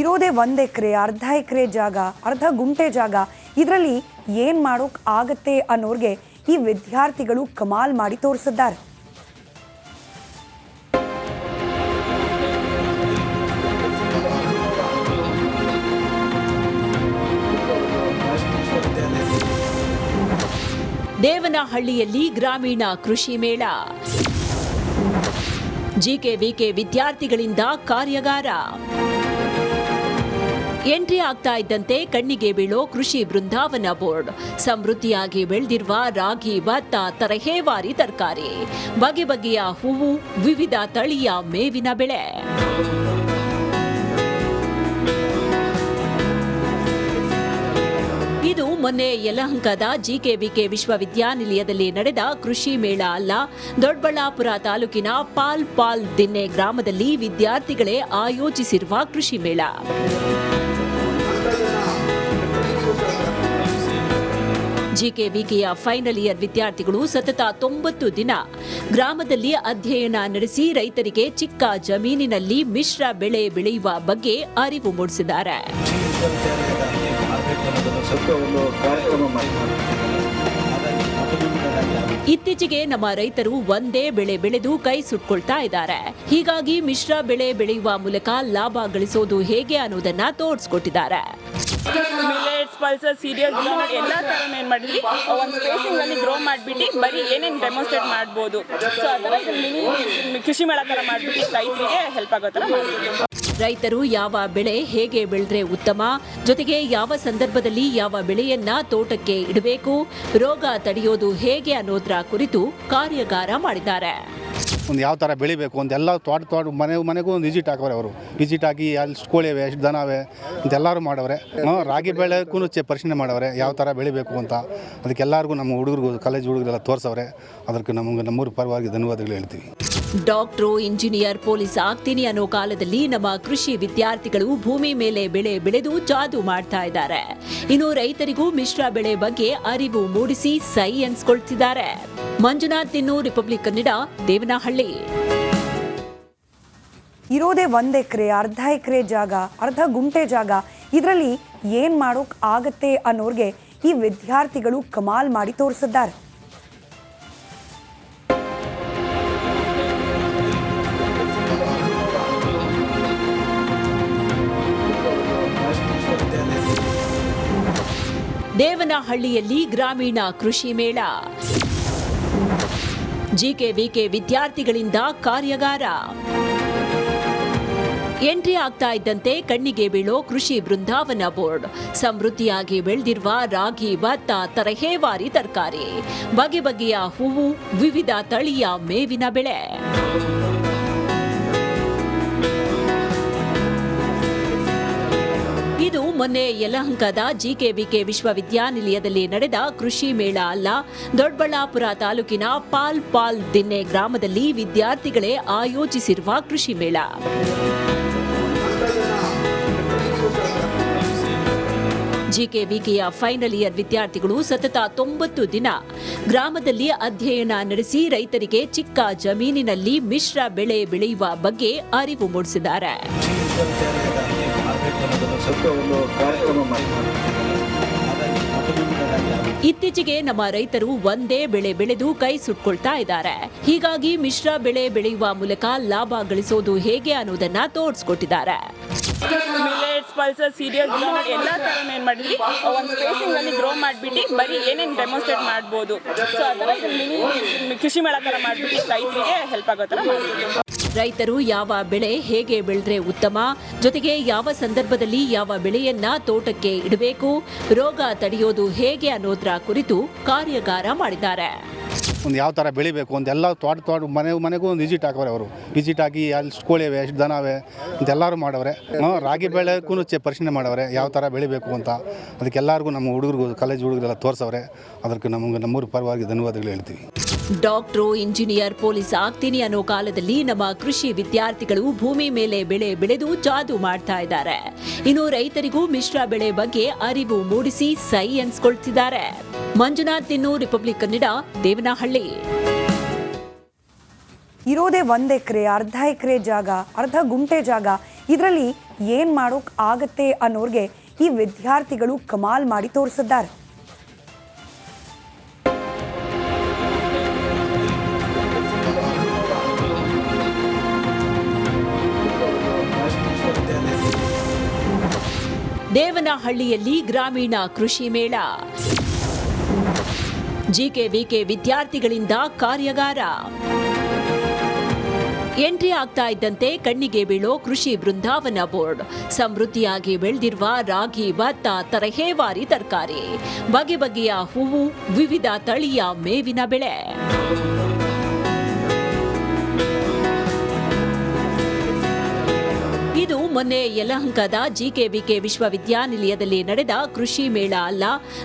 ಇರೋದೇ ಒಂದು ಎಕರೆ, ಅರ್ಧ ಎಕರೆ ಜಾಗ, ಅರ್ಧ ಗುಂಟೆ ಜಾಗ. ಇದರಲ್ಲಿ ಏನು ಮಾಡೋಕ್ ಆಗತ್ತೆ ಅನ್ನೋರ್ಗೆ ಈ ವಿದ್ಯಾರ್ಥಿಗಳು ಕಮಾಲ್ ಮಾಡಿ ತೋರಿಸಿದ್ದಾರೆ. ದೇವನಹಳ್ಳಿಯಲ್ಲಿ ಗ್ರಾಮೀಣ ಕೃಷಿ ಮೇಳ. ಜಿಕೆವಿಕೆ ವಿದ್ಯಾರ್ಥಿಗಳಿಂದ ಕಾರ್ಯಾಗಾರ. ಎಂಟ್ರಿ ಆಗ್ತಾ ಇದ್ದಂತೆ ಕಣ್ಣಿಗೆ ಬೀಳೋ ಕೃಷಿ ಬೃಂದಾವನ ಬೋರ್ಡ್. ಸಮೃದ್ಧಿಯಾಗಿ ಬೆಳೆದಿರುವ ರಾಗಿ, ಭತ್ತ ತರಹೇವಾರಿ ತರಕಾರಿ. ಬಗೆ ಬಗೆಯ ಹೂವು, ವಿವಿಧ ತಳಿಯ ಮೇವಿನ ಬೆಳೆ. ಇದು ಮೊನ್ನೆ ಯಲಹಂಕದ ಜಿಕೆವಿಕೆ ವಿಶ್ವವಿದ್ಯಾನಿಲಯದಲ್ಲಿ ನಡೆದ ಕೃಷಿ ಮೇಳ ಅಲ್ಲ ದೊಡ್ಡಬಳ್ಳಾಪುರ ತಾಲೂಕಿನ ಪಾಲ್ ಪಾಲ್ ದಿನ್ನೆ ಗ್ರಾಮದಲ್ಲಿ ವಿದ್ಯಾರ್ಥಿಗಳೇ ಆಯೋಜಿಸಿರುವ ಕೃಷಿ ಮೇಳ. ಜಿಕೆವಿಕೆಯ ಫೈನಲ್ ಇಯರ್ ವಿದ್ಯಾರ್ಥಿಗಳು ಸತತ ತೊಂಬತ್ತು ದಿನ ಗ್ರಾಮದಲ್ಲಿ ಅಧ್ಯಯನ ನಡೆಸಿ ರೈತರಿಗೆ ಚಿಕ್ಕ ಜಮೀನಿನಲ್ಲಿ ಮಿಶ್ರ ಬೆಳೆ ಬೆಳೆಯುವ ಬಗ್ಗೆ ಅರಿವು ಮೂಡಿಸಿದ್ದಾರೆ. ಇತ್ತೀಚೆಗೆ ನಮ್ಮ ರೈತರು ಒಂದೇ ಬೆಳೆ ಬೆಳೆದು ಕೈ ಸುಟ್ಕೊಳ್ತಾ ಇದ್ದಾರೆ. ಹೀಗಾಗಿ ಮಿಶ್ರ ಬೆಳೆ ಬೆಳೆಯುವ ಮೂಲಕ ಲಾಭ ಗಳಿಸೋದು ಹೇಗೆ ಅನ್ನೋದನ್ನ ತೋರಿಸ್ಕೊಟ್ಟಿದ್ದಾರೆ. ಮಿಲೆಟ್ಸ್ ಪಲ್ಸಸ್ ಸೀರಿಯಲ್ಸ್ ಎಲ್ಲ ಥರ ಏನು ಮಾಡಿದ್ವಿ? ಒಂದು ಸ್ಪೇಸಿಂಗಲ್ಲಿ ಗ್ರೋ ಮಾಡಿಬಿಟ್ಟು ಬರೀ ಏನೇನು ಡೆಮೋನ್ಸ್ಟ್ರೇಟ್ ಮಾಡ್ಬೋದು. ಸೊ ಆ ಥರ ಮಿನಿ ಕೃಷಿ ಮೇಳ ಥರ ಮಾಡಿಬಿಟ್ಟು ರೈತರಿಗೆ ಹೆಲ್ಪ್ ಆಗೋ ಥರ ಮಾಡ್ಬೋದು. ರೈತರು ಯಾವ ಬೆಳೆ ಹೇಗೆ ಬೆಳೆದ್ರೆ ಉತ್ತಮ? ಜೊತೆಗೆ ಯಾವ ಸಂದರ್ಭದಲ್ಲಿ ಯಾವ ಬೆಳೆಯನ್ನ ತೋಟಕ್ಕೆ ಇಡಬೇಕು? ರೋಗ ತಡೆಯೋದು ಹೇಗೆ ಅನ್ನೋದ್ರ ಕುರಿತು ಕಾರ್ಯಾಗಾರ ಮಾಡಿದ್ದಾರೆ. ಒಂದು ಯಾವ ಥರ ಬೆಳಿಬೇಕು ಒಂದೆಲ್ಲ ತೋಟ ತೋಟ ಮನೆ ಮನೆಗೂ ಒಂದು ವಿಸಿಟ್ ಹಾಕವ್ರೆ ಅವರು. ವಿಸಿಟ್ ಹಾಕಿ ಅಲ್ಲಿ ಕೋಳಿವೆ ಎಷ್ಟು ದನವೆ ಅಂತೆಲ್ಲರೂ ಮಾಡವ್ರೆ. ರಾಗಿ ಬೆಳೆಗೂ ಚೆ ಪರಿಶೀಲನೆ ಮಾಡವ್ರೆ, ಯಾವ ಥರ ಬೆಳಿಬೇಕು ಅಂತ. ಅದಕ್ಕೆಲ್ಲರಿಗೂ ನಮ್ಮ ಹುಡುಗರಿಗೂ ಕಾಲೇಜ್ ಹುಡುಗರೆಲ್ಲ ತೋರಿಸವ್ರೆ. ಅದಕ್ಕೆ ನಮಗೆ ನಮ್ಮೂರು ಪರವಾಗಿ ಧನ್ಯವಾದಗಳು ಹೇಳ್ತೀವಿ. ಡಾಕ್ಟ್ರು, ಇಂಜಿನಿಯರ್, ಪೊಲೀಸ್ ಆಗ್ತೀನಿ ಅನ್ನೋ ಕಾಲದಲ್ಲಿ ನಮ್ಮ ಕೃಷಿ ವಿದ್ಯಾರ್ಥಿಗಳು ಭೂಮಿ ಮೇಲೆ ಬೆಳೆ ಬೆಳೆದು ಜಾದು ಮಾಡ್ತಾ ಇದ್ದಾರೆ. ಇನ್ನು ರೈತರಿಗೂ ಮಿಶ್ರ ಬೆಳೆ ಬಗ್ಗೆ ಅರಿವು ಮೂಡಿಸಿ ಸೈ ಎನ್ಸ್ಕೊಳ್ತಿದ್ದಾರೆ. ಮಂಜುನಾಥ್ ತಿನ್ನು ರಿಪಬ್ಲಿಕ್ ಕನ್ನಡ, ದೇವನಹಳ್ಳಿ. ಇರೋದೇ ಒಂದು ಎಕರೆ, ಅರ್ಧ ಎಕರೆ ಜಾಗ, ಅರ್ಧ ಗುಂಟೆ ಜಾಗ. ಇದರಲ್ಲಿ ಏನು ಮಾಡೋಕ್ ಆಗತ್ತೆ ಅನ್ನೋರ್ಗೆ ಈ ವಿದ್ಯಾರ್ಥಿಗಳು ಕಮಾಲ್ ಮಾಡಿ ತೋರಿಸಿದ್ದಾರೆ. ದೇವನಹಳ್ಳಿಯಲ್ಲಿ ಗ್ರಾಮೀಣ ಕೃಷಿ ಮೇಳ. ಜಿಕೆವಿಕೆ ವಿದ್ಯಾರ್ಥಿಗಳಿಂದ ಕಾರ್ಯಾಗಾರ. ಎಂಟ್ರಿ ಆಗ್ತಾ ಇದ್ದಂತೆ ಕಣ್ಣಿಗೆ ಬೀಳೋ ಕೃಷಿ ಬೃಂದಾವನ ಬೋರ್ಡ್. ಸಮೃದ್ಧಿಯಾಗಿ ಬೆಳೆದಿರುವ ರಾಗಿ, ಭತ್ತ ತರಹೇವಾರಿ ತರಕಾರಿ. ಬಗೆ ಬಗೆಯ ಹೂವು, ವಿವಿಧ ತಳಿಯ ಮೇವಿನ ಬೆಳೆ. ಮೊನ್ನೆ ಯಲಹಂಕದ ಜಿಕೆವಿಕೆ ವಿಶ್ವವಿದ್ಯಾನಿಲಯದಲ್ಲಿ ನಡೆದ ಕೃಷಿ ಮೇಳ ಅಲ್ಲ, ದೊಡ್ಡಬಳ್ಳಾಪುರ ತಾಲೂಕಿನ ಪಾಲ್ ಪಾಲ್ ದಿನ್ನೆ ಗ್ರಾಮದಲ್ಲಿ ವಿದ್ಯಾರ್ಥಿಗಳೇ ಆಯೋಜಿಸಿರುವ ಕೃಷಿ ಮೇಳ. ಜಿಕೆವಿಕೆಯ ಫೈನಲ್ ಇಯರ್ ವಿದ್ಯಾರ್ಥಿಗಳು ಸತತ ತೊಂಬತ್ತು ದಿನ ಗ್ರಾಮದಲ್ಲಿ ಅಧ್ಯಯನ ನಡೆಸಿ ರೈತರಿಗೆ ಚಿಕ್ಕ ಜಮೀನಿನಲ್ಲಿ ಮಿಶ್ರ ಬೆಳೆ ಬೆಳೆಯುವ ಬಗ್ಗೆ ಅರಿವು ಮೂಡಿಸಿದ್ದಾರೆ. ಒಂದು ಕಾರ್ಯಕ್ರಮ ಮಾಡಿ ಇತ್ತೀಚೆಗೆ ನಮ್ಮ ರೈತರು ಒಂದೇ ಬೆಳೆ ಬೆಳೆದು ಕೈ ಸುಟ್ಕೊಳ್ತಾ ಇದ್ದಾರೆ. ಹೀಗಾಗಿ ಮಿಶ್ರ ಬೆಳೆ ಬೆಳೆಯುವ ಮೂಲಕ ಲಾಭ ಗಳಿಸೋದು ಹೇಗೆ ಅನ್ನೋದನ್ನ ತೋರಿಸ್ಕೊಟ್ಟಿದ್ದಾರೆ. ಮಿಲೆಟ್ಸ್ ಪಲ್ಸಸ್ ಎಲ್ಲ ಒಂದು ಸ್ಪೇಸಿಂಗಲ್ಲಿ ಗ್ರೋ ಮಾಡಿಬಿಟ್ಟು ಬರೀ ಏನೇನು ಡೆಮೋನ್ಸ್ಟ್ರೇಟ್ ಮಾಡ್ಬೋದು. ಕೃಷಿ ಮೇಳ ಥರ ಮಾಡ್ಬಿಟ್ಟು ರೈತರಿಗೆ ಹೆಲ್ಪ್ ಆಗೋ ರೈತರು ಯಾವ ಬೆಳೆ ಹೇಗೆ ಬೆಳೆದ್ರೆ ಉತ್ತಮ, ಜೊತೆಗೆ ಯಾವ ಸಂದರ್ಭದಲ್ಲಿ ಯಾವ ಬೆಳೆಯನ್ನ ತೋಟಕ್ಕೆ ಇಡಬೇಕು, ರೋಗ ತಡೆಯೋದು ಹೇಗೆ ಅನ್ನೋದ್ರ ಕುರಿತು ಕಾರ್ಯಾಗಾರ ಮಾಡಿದ್ದಾರೆ. ಒಂದು ಯಾವ ಥರ ಬೆಳಿಬೇಕು ಒಂದೆಲ್ಲ ತೋಟ ತೋಟ ಮನೆ ಮನೆಗೂ ಒಂದು ವಿಸಿಟ್ ಹಾಕವ್ರೆ ಅವರು. ವಿಸಿಟ್ ಹಾಕಿ ಅಲ್ಲಿ ಇವೆ ಎಷ್ಟು ದನವೆ, ಅಂತೆಲ್ಲರೂ ಮಾಡವ್ರೆ. ರಾಗಿ ಬೆಳೆಗೂ ಚೆ ಪರಿಶೀಲನೆ ಮಾಡವ್ರೆ, ಯಾವ ಥರ ಬೆಳಿಬೇಕು ಅಂತ. ಅದಕ್ಕೆಲ್ಲರಿಗೂ ನಮ್ಮ ಹುಡುಗರಿಗೂ ಕಾಲೇಜ್ ಹುಡುಗರೆಲ್ಲ ತೋರಿಸವ್ರೆ. ಅದಕ್ಕೆ ನಮಗೆ ನಮ್ಮೂರು ಪರವಾಗಿ ಧನ್ಯವಾದಗಳು ಹೇಳ್ತೀವಿ. ಡಾಕ್ಟ್ರು, ಇಂಜಿನಿಯರ್, ಪೊಲೀಸ್ ಆಗ್ತೀನಿ ಅನ್ನೋ ಕಾಲದಲ್ಲಿ ನಮ್ಮ ಕೃಷಿ ವಿದ್ಯಾರ್ಥಿಗಳು ಭೂಮಿ ಮೇಲೆ ಬೆಳೆ ಬೆಳೆದು ಜಾದು ಮಾಡ್ತಾ ಇದ್ದಾರೆ. ಇನ್ನು ರೈತರಿಗೂ ಮಿಶ್ರ ಬೆಳೆ ಬಗ್ಗೆ ಅರಿವು ಮೂಡಿಸಿ ಸೈ ಎನ್ಸ್ಕೊಳ್ತಿದ್ದಾರೆ ಮಂಜುನಾಥ್ ತಿನ್ನು ರಿಪಬ್ಲಿಕ್ ಕನ್ನಡ ದೇವನಹಳ್ಳಿ. ಇರೋದೇ ಒಂದು ಎಕರೆ, ಅರ್ಧ ಎಕರೆ ಜಾಗ, ಅರ್ಧ ಗುಂಟೆ ಜಾಗ. ಇದರಲ್ಲಿ ಏನು ಮಾಡೋಕ್ ಆಗತ್ತೆ ಅನ್ನೋರ್ಗೆ ಈ ವಿದ್ಯಾರ್ಥಿಗಳು ಕಮಾಲ್ ಮಾಡಿ ತೋರಿಸಿದ್ದಾರೆ. ದೇವನಹಳ್ಳಿಯಲ್ಲಿ ಗ್ರಾಮೀಣ ಕೃಷಿ ಮೇಳ. ಜಿಕೆವಿಕೆ ವಿದ್ಯಾರ್ಥಿಗಳಿಂದ ಕಾರ್ಯಾಗಾರ. ಎಂಟ್ರಿ ಆಗ್ತಾ ಇದ್ದಂತೆ ಕಣ್ಣಿಗೆ ಬೀಳೋ ಕೃಷಿ ಬೃಂದಾವನ ಬೋರ್ಡ್. ಸಮೃದ್ಧಿಯಾಗಿ ಬೆಳೆದಿರುವ ರಾಗಿ, ಭತ್ತ ತರಹೇವಾರಿ ತರಕಾರಿ. ಬಗೆ ಬಗೆಯ ಹೂವು, ವಿವಿಧ ತಳಿಯ ಮೇವಿನ ಬೆಳೆ. ಮೊನ್ನೆ ಯಲಹಂಕದ ಜಿಕೆವಿಕೆ ವಿಶ್ವವಿದ್ಯಾನಿಲಯದಲ್ಲಿ ನಡೆದ ಕೃಷಿ ಮೇಳ ಅಲ್ಲ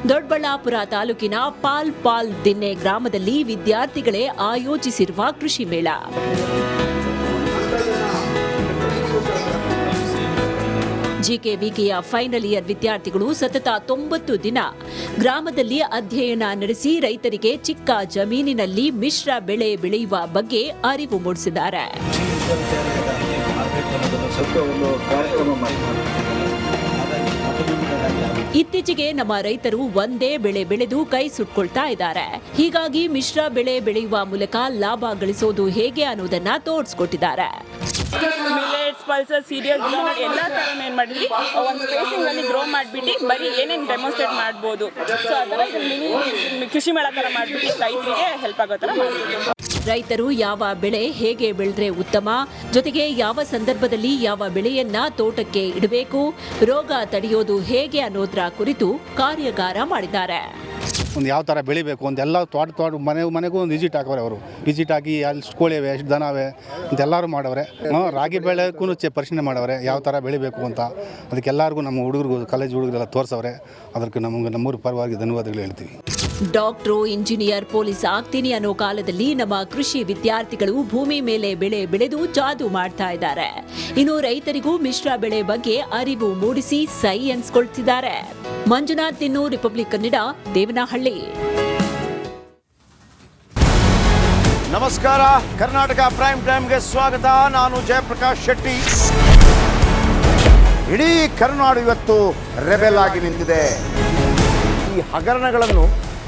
ದೊಡ್ಡಬಳ್ಳಾಪುರ ತಾಲೂಕಿನ ಪಾಲ್ ಪಾಲ್ ದಿನ್ನೆ ಗ್ರಾಮದಲ್ಲಿ ವಿದ್ಯಾರ್ಥಿಗಳೇ ಆಯೋಜಿಸಿರುವ ಕೃಷಿ ಮೇಳ. ಜಿಕೆವಿಕೆಯ ಫೈನಲ್ ಇಯರ್ ವಿದ್ಯಾರ್ಥಿಗಳು ಸತತ ತೊಂಬತ್ತು ದಿನ ಗ್ರಾಮದಲ್ಲಿ ಅಧ್ಯಯನ ನಡೆಸಿ ರೈತರಿಗೆ ಚಿಕ್ಕ ಜಮೀನಿನಲ್ಲಿ ಮಿಶ್ರ ಬೆಳೆ ಬೆಳೆಯುವ ಬಗ್ಗೆ ಅರಿವು ಮೂಡಿಸಿದ್ದಾರೆ. ಸ್ವಲ್ಪ ಒಂದು ಕಾರ್ಯಕ್ರಮ ಮಾಡಿ ಇತ್ತೀಚೆಗೆ ನಮ್ಮ ರೈತರು ಒಂದೇ ಬೆಳೆ ಬೆಳೆದು ಕೈ ಸುಟ್ಕೊಳ್ತಾ ಇದ್ದಾರೆ. ಹೀಗಾಗಿ ಮಿಶ್ರ ಬೆಳೆ ಬೆಳೆಯುವ ಮೂಲಕ ಲಾಭ ಗಳಿಸೋದು ಹೇಗೆ ಅನ್ನೋದನ್ನ ತೋರಿಸ್ಕೊಟ್ಟಿದ್ದಾರೆ. ಮಿಲೆಟ್ಸ್ ಪಲ್ಸಸ್ ಸೀರಿಯಲ್ಸ್ ಎಲ್ಲ ಥರ ಏನು ಮಾಡಿದ್ವಿ. ಒಂದು ಸ್ಪೇಸಿಂಗ್ ಅಲ್ಲಿ ಗ್ರೋ ಮಾಡಿಬಿಟ್ಟು ಬರೀ ಏನೇನು ಡೆಮೋನ್ಸ್ಟ್ರೇಟ್ ಮಾಡ್ಬೋದು. ಸೊ ಆ ಥರ ಇದು ಮಿನಿ ಕೃಷಿ ಮೇಳ ಥರ ಮಾಡಿಬಿಟ್ಟು ರೈತರಿಗೆ ಹೆಲ್ಪ್ ಆಗೋ ಥರ ರೈತರು ಯಾವ ಬೆಳೆ ಹೇಗೆ ಬೆಳೆದ್ರೆ ಉತ್ತಮ, ಜೊತೆಗೆ ಯಾವ ಸಂದರ್ಭದಲ್ಲಿ ಯಾವ ಬೆಳೆಯನ್ನ ತೋಟಕ್ಕೆ ಇಡಬೇಕು, ರೋಗ ತಡೆಯೋದು ಹೇಗೆ ಅನ್ನೋದ್ರ ಕುರಿತು ಕಾರ್ಯಾಗಾರ ಮಾಡಿದ್ದಾರೆ. ಒಂದು ಯಾವ ಥರ ಬೆಳಿಬೇಕು ಎಲ್ಲ ತೋಟ ತೋಟ ಮನೆ, ಮನೆಗೂ ಒಂದು ವಿಸಿಟ್ ಹಾಕವ್ರೆ ಅವರು. ವಿಸಿಟ್ ಹಾಕಿ ಅಲ್ಲಿ ಎಷ್ಟು ಕೋಳಿ ಇವೆ ಎಷ್ಟು ದನವೆ, ಇದೆಲ್ಲರೂ ಮಾಡವ್ರೆ. ರಾಗಿ ಬೆಳೆಗೂ ಚೆ ಪರಿಶೀಲನೆ ಮಾಡವ್ರೆ, ಯಾವ ಥರ ಬೆಳಿಬೇಕು ಅಂತ. ಅದಕ್ಕೆಲ್ಲರಿಗೂ ನಮ್ಮ ಹುಡುಗರಿಗೂ ಕಾಲೇಜ್ ಹುಡುಗರೆಲ್ಲ ತೋರಿಸವ್ರೆ. ಅದಕ್ಕೆ ನಮಗೆ ನಮ್ಮೂರು ಪರವಾಗಿ ಧನ್ಯವಾದಗಳು ಹೇಳ್ತೀವಿ. ಡಾಕ್ಟ್ರು, ಇಂಜಿನಿಯರ್, ಪೊಲೀಸ್ ಆಗ್ತೀನಿ ಅನ್ನೋ ಕಾಲದಲ್ಲಿ ನಮ್ಮ ಕೃಷಿ ವಿದ್ಯಾರ್ಥಿಗಳು ಭೂಮಿ ಮೇಲೆ ಬೆಳೆ ಬೆಳೆದು ಜಾದು ಮಾಡ್ತಾ ಇದ್ದಾರೆ. ಇನ್ನು ರೈತರಿಗೂ ಮಿಶ್ರ ಬೆಳೆ ಬಗ್ಗೆ ಅರಿವು ಮೂಡಿಸಿ ಸೈ ಎನ್ಸ್ಕೊಳ್ತಿದ್ದಾರೆ. ಮಂಜುನಾಥ್ ತಿನ್ನು ರಿಪಬ್ಲಿಕ್ ಕನ್ನಡ, ದೇವನಹಳ್ಳಿ. ನಮಸ್ಕಾರ, ಕರ್ನಾಟಕ ಪ್ರೈಮ್ ಟೈಮ್ಗೆ ಸ್ವಾಗತ. ನಾನು ಜಯಪ್ರಕಾಶ್ ಶೆಟ್ಟಿ. ಇಡೀ ಕರುನಾಡು ಇವತ್ತು ರೆಬೆಲ್ ಆಗಿ ನಿಂತಿದೆ. ಈ ಹಗರಣಗಳನ್ನು